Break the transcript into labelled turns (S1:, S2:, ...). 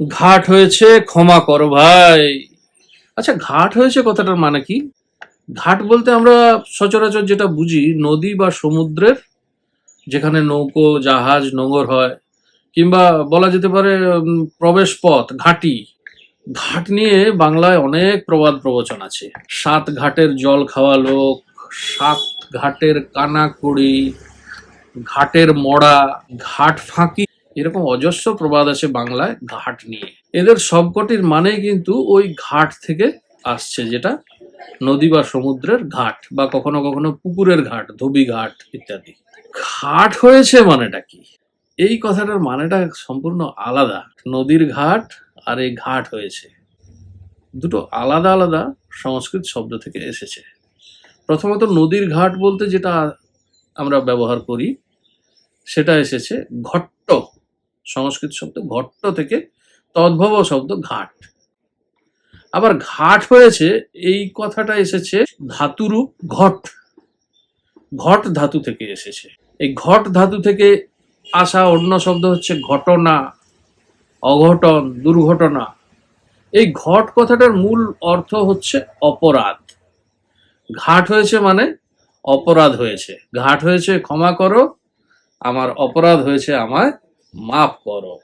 S1: ঘাট হয়েছে, ক্ষমা করো ভাই। আচ্ছা ঘাট হয়েছে কথাটার মানে কি? ঘাট বলতে আমরা সচরাচর যেটা বুঝি, নদী বা সমুদ্রের যেখানে নৌকো, জাহাজ, নোঙর হয়, কিংবা বলা যেতে পারে প্রবেশ পথ, ঘাটি। ঘাট নিয়ে বাংলায় অনেক প্রবাদ প্রবচন আছে। সাত ঘাটের জল খাওয়া লোক, সাত ঘাটের কানা কুড়ি ঘাটের মড়া, ঘাট ফাঁকি এরকম অজস্র প্রবাদ আছে বাংলায় ঘাট নিয়ে। এদের সবকটির মানে কিন্তু ওই ঘাট থেকে আসছে, যেটা নদী বা সমুদ্রের ঘাট বা কখনো কখনো পুকুরের ঘাট, ধোবি ঘাট ইত্যাদি। ঘাট হয়েছে মানেটা কি? এই কথাটার মানেটা সম্পূর্ণ আলাদা। নদীর ঘাট আর এই ঘাট হয়েছে। দুটো আলাদা আলাদা সংস্কৃত শব্দ থেকে এসেছে। প্রথমত নদীর ঘাট বলতে যেটা আমরা ব্যবহার করি, সেটা এসেছে ঘট্ট। সংস্কৃত শব্দ ঘট্ট থেকে তদ্ভব শব্দ ঘাট। আবার ঘাট হয়েছে, এই কথাটা এসেছে, ধাতুরূপ ঘট। ঘট ধাতু থেকে এসেছে। এই ঘট ধাতু থেকে আসা অন্য শব্দ হচ্ছে ঘটনা, অঘটন, দুর্ঘটনা। এই ঘট কথাটার মূল অর্থ হচ্ছে অপরাধ। ঘাট হয়েছে মানে অপরাধ হয়েছে। ঘাট হয়েছে ক্ষমা করো, আমার অপরাধ হয়েছে আমায় মাফ করো